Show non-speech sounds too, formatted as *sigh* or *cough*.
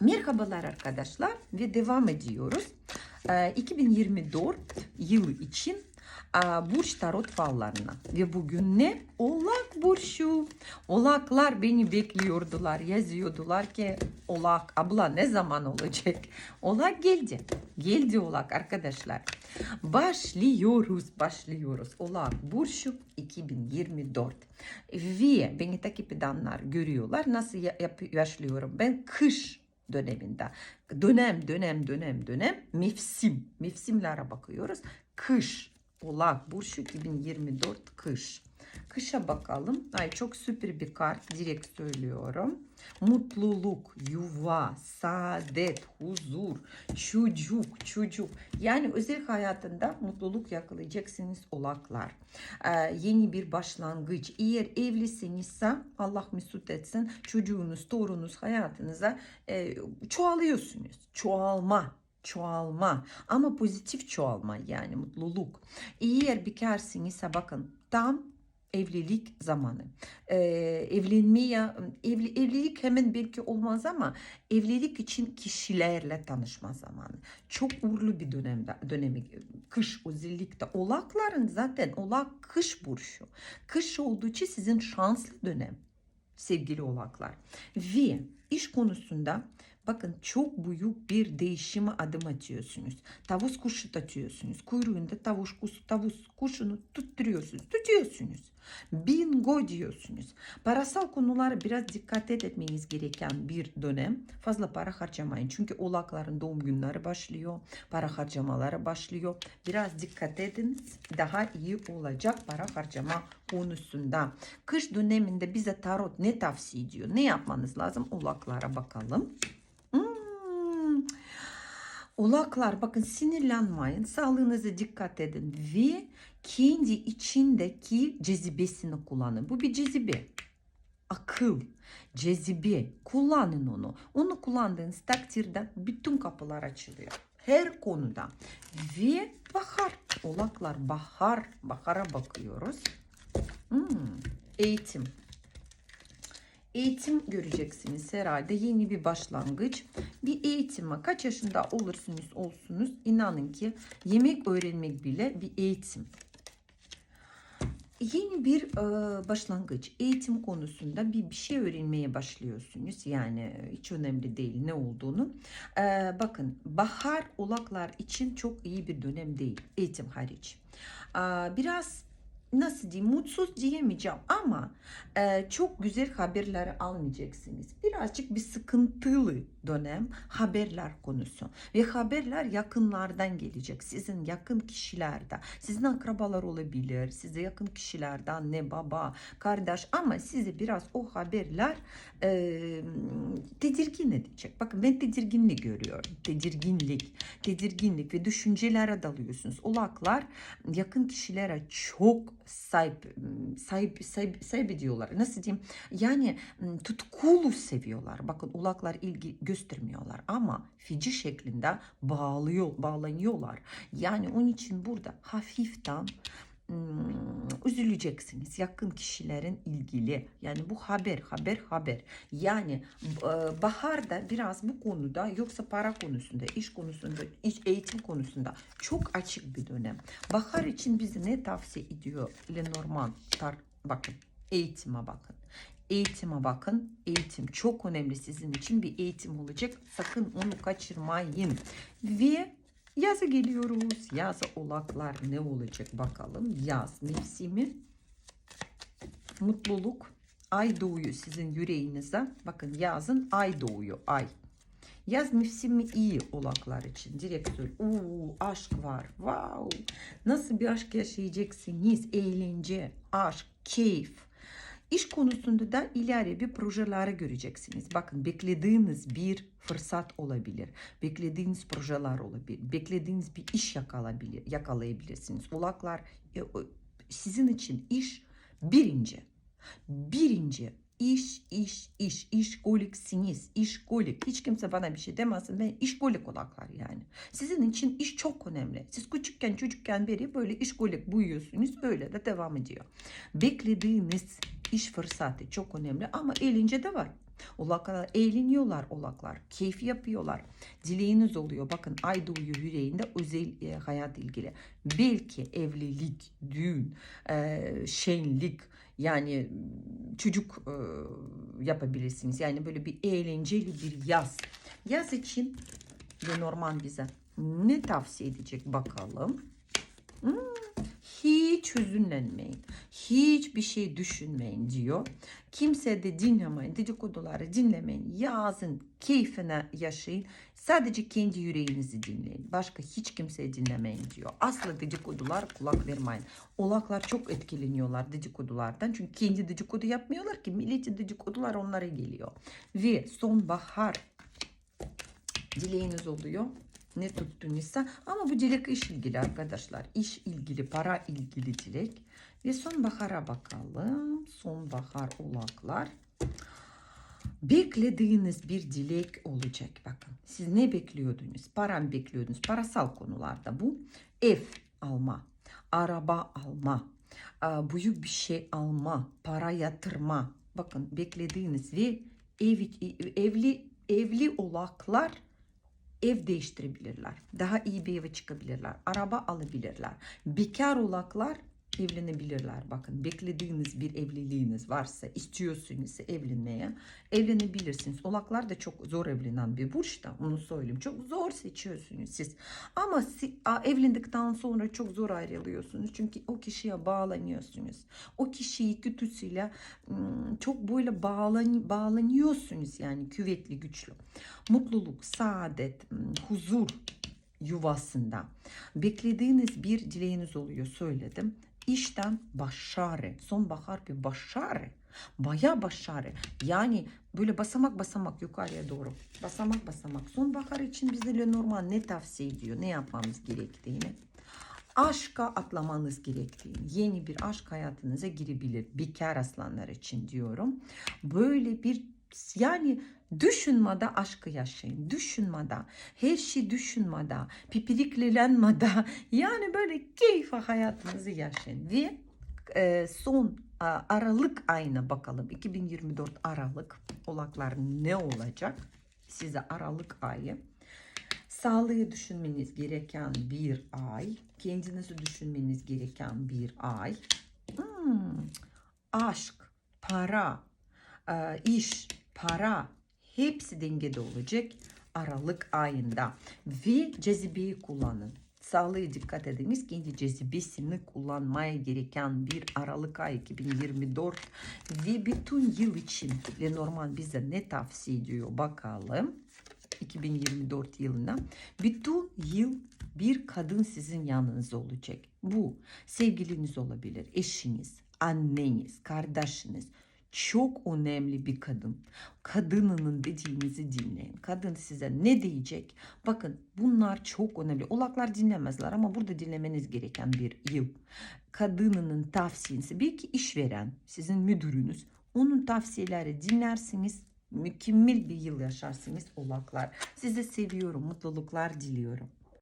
Merhabalar arkadaşlar ve devam ediyoruz. Ee, 2024 yılı için e, burç tarot fallarına ve bugün ne? Oğlak burcu. Oğlaklar beni bekliyordular, yazıyordular ki Oğlak abla ne zaman olacak? *laughs* Oğlak geldi. Geldi Oğlak arkadaşlar. Başlıyoruz, başlıyoruz. Oğlak burcu 2024. Ve beni takip edenler görüyorlar. Nasıl ya- yap- yaşlıyorum? Ben kış döneminde. Dönem, dönem, dönem, dönem. Mevsim. Mevsimlere bakıyoruz. Kış. Oğlak Burcu 2024 kış. Kışa bakalım. Ay çok süper bir kart. Direkt söylüyorum. Mutluluk, yuva, saadet, huzur, çocuk, çocuk. Yani özel hayatında mutluluk yakalayacaksınız oğlaklar. Ee, yeni bir başlangıç. Eğer evlisinizse Allah mesut etsin çocuğunuz, torununuz hayatınıza e, çoğalıyorsunuz. Çoğalma çoğalma ama pozitif çoğalma yani mutluluk. Eğer bekarsınızsa bakın tam evlilik zamanı. Ee, evlenmeye evli, evlilik hemen belki olmaz ama evlilik için kişilerle tanışma zamanı. Çok uğurlu bir dönemde dönemi kış özellikle oğlakların zaten oğlak kış burcu. Kış olduğu için sizin şanslı dönem sevgili oğlaklar. Ve iş konusunda bakın çok büyük bir değişime adım atıyorsunuz. Tavus kuşu atıyorsunuz. Kuyruğunda tavus kuşu, tavus kuşunu tutturuyorsunuz. Tutuyorsunuz. Bingo diyorsunuz. Parasal konulara biraz dikkat etmeniz gereken bir dönem. Fazla para harcamayın. Çünkü oğlakların doğum günleri başlıyor. Para harcamaları başlıyor. Biraz dikkat edin. Daha iyi olacak para harcama konusunda. Kış döneminde bize tarot ne tavsiye ediyor? Ne yapmanız lazım? Oğlaklara bakalım. Oğlaklar bakın sinirlenmeyin. Sağlığınıza dikkat edin ve kendi içindeki cezibesini kullanın. Bu bir cezibe. Akıl, cezibe. Kullanın onu. Onu kullandığınız takdirde bütün kapılar açılıyor. Her konuda. Ve bahar. Oğlaklar bahar. Bahara bakıyoruz. Hmm, eğitim. Eğitim göreceksiniz herhalde. Yeni bir başlangıç. Bir eğitime kaç yaşında olursunuz olsunuz inanın ki yemek öğrenmek bile bir eğitim. Yeni bir e, başlangıç. Eğitim konusunda bir, bir şey öğrenmeye başlıyorsunuz. Yani hiç önemli değil ne olduğunu. E, bakın bahar oğlaklar için çok iyi bir dönem değil. Eğitim hariç. E, biraz nasıl diyeyim mutsuz diyemeyeceğim ama e, çok güzel haberleri almayacaksınız. Birazcık bir sıkıntılı dönem haberler konusu ve haberler yakınlardan gelecek. Sizin yakın kişilerden, sizin akrabalar olabilir, size yakın kişilerden anne, baba, kardeş ama sizi biraz o haberler e, tedirgin edecek. Bakın ben tedirginlik görüyorum. Tedirginlik, tedirginlik ve düşüncelere dalıyorsunuz. Oğlaklar yakın kişilere çok sahip sahip sahip, sahip ediyorlar. Nasıl diyeyim? Yani tutkulu seviyorlar. Bakın ulaklar ilgi göstermiyorlar ama fici şeklinde bağlıyor, bağlanıyorlar. Yani onun için burada hafiften üzüleceksiniz yakın kişilerin ilgili yani bu haber haber haber yani e, baharda biraz bu konuda yoksa para konusunda iş konusunda iş eğitim konusunda çok açık bir dönem bahar için bize ne tavsiye ediyor Lenormand tar bakın eğitime bakın eğitime bakın. Eğitim çok önemli sizin için bir eğitim olacak. Sakın onu kaçırmayın. Ve yaza geliyoruz. Yaza oğlaklar ne olacak bakalım. Yaz mevsimi. Mutluluk. Ay doğuyor sizin yüreğinize. Bakın yazın ay doğuyor. Ay. Yaz mevsimi iyi oğlaklar için. Direkt söyle. Oo, aşk var. Wow. Nasıl bir aşk yaşayacaksınız? Eğlence, aşk, keyif. İş konusunda da ileri bir projeleri göreceksiniz. Bakın beklediğiniz bir fırsat olabilir. Beklediğiniz projeler olabilir. Beklediğiniz bir iş yakalabilir, yakalayabilirsiniz. Oğlaklar e, sizin için iş birinci. Birinci iş, iş, iş, işgoliksiniz, işgolik. Hiç kimse bana bir şey demesin. Ben işgolik oğlaklar yani. Sizin için iş çok önemli. Siz küçükken çocukken beri böyle işgolik büyüyorsunuz. Öyle de devam ediyor. Beklediğiniz iş fırsatı çok önemli ama elince de var. Oğlaklar eğleniyorlar oğlaklar. Keyif yapıyorlar. Dileğiniz oluyor. Bakın ay doğuyor yüreğinde özel e, hayat ilgili. Belki evlilik, düğün, e, şenlik yani çocuk e, yapabilirsiniz. Yani böyle bir eğlenceli bir yaz. Yaz için Lenormand bize ne tavsiye edecek bakalım. Hmm, hiç. Hiçbir şey düşünmeyin diyor. Kimse de dinlemeyin. Dedikoduları dinlemeyin. Yazın keyfine yaşayın. Sadece kendi yüreğinizi dinleyin. Başka hiç kimseyi dinlemeyin diyor. Asla dedikodular kulak vermeyin. Olaklar çok etkileniyorlar dedikodulardan. Çünkü kendi dedikodu yapmıyorlar ki. Milleti dedikodular onlara geliyor. Ve sonbahar dileğiniz oluyor. Ne tuttunuzsa ama bu dilek iş ilgili arkadaşlar. İş ilgili, para ilgili dilek. Ve sonbahara bakalım. Sonbahar olaklar. Beklediğiniz bir dilek olacak. Bakın siz ne bekliyordunuz? Para mı bekliyordunuz? Parasal konularda bu. Ev alma, araba alma, e, büyük bir şey alma, para yatırma. Bakın beklediğiniz ve ev, evli evli olaklar ev değiştirebilirler. Daha iyi bir eve çıkabilirler. Araba alabilirler. Bekar olaklar evlenebilirler. Bakın beklediğiniz bir evliliğiniz varsa istiyorsunuz evlenmeye evlenebilirsiniz. Olaklar da çok zor evlenen bir burç da onu söyleyeyim. Çok zor seçiyorsunuz siz. Ama evlendikten sonra çok zor ayrılıyorsunuz. Çünkü o kişiye bağlanıyorsunuz. O kişiyi kötüsüyle çok böyle bağlan bağlanıyorsunuz yani küvetli güçlü. Mutluluk, saadet, huzur yuvasında beklediğiniz bir dileğiniz oluyor söyledim. İşten başarı, sonbahar bir başarı, baya başarı. Yani böyle basamak basamak yukarıya doğru, basamak basamak. Sonbahar için bize Lenormand ne tavsiye ediyor, ne yapmamız gerektiğini. Aşka atlamanız gerektiğini, yeni bir aşk hayatınıza girebilir. Bekar aslanlar için diyorum. Böyle bir yani düşünmede aşkı yaşayın. Düşünmede, her şey düşünmede, pipiriklenmede *laughs* yani böyle keyif hayatınızı yaşayın. Ve e, son a, Aralık ayına bakalım. 2024 Aralık olaklar ne olacak? Size Aralık ayı. Sağlığı düşünmeniz gereken bir ay. Kendinizi düşünmeniz gereken bir ay. Hmm, aşk, para, e, iş, para hepsi dengede olacak Aralık ayında. Ve cazibeyi kullanın. Sağlığa dikkat ediniz. Kendi cazibesini kullanmaya gereken bir Aralık ayı 2024 ve bütün yıl için Lenormand bize ne tavsiye ediyor bakalım. 2024 yılına bütün yıl bir kadın sizin yanınızda olacak. Bu sevgiliniz olabilir, eşiniz, anneniz, kardeşiniz. Çok önemli bir kadın. Kadınının dediğinizi dinleyin. Kadın size ne diyecek? Bakın bunlar çok önemli. Olaklar dinlemezler ama burada dinlemeniz gereken bir yıl. Kadınının tavsiyesi belki işveren, sizin müdürünüz. Onun tavsiyeleri dinlersiniz mükemmel bir yıl yaşarsınız oğlaklar. Size seviyorum, mutluluklar diliyorum.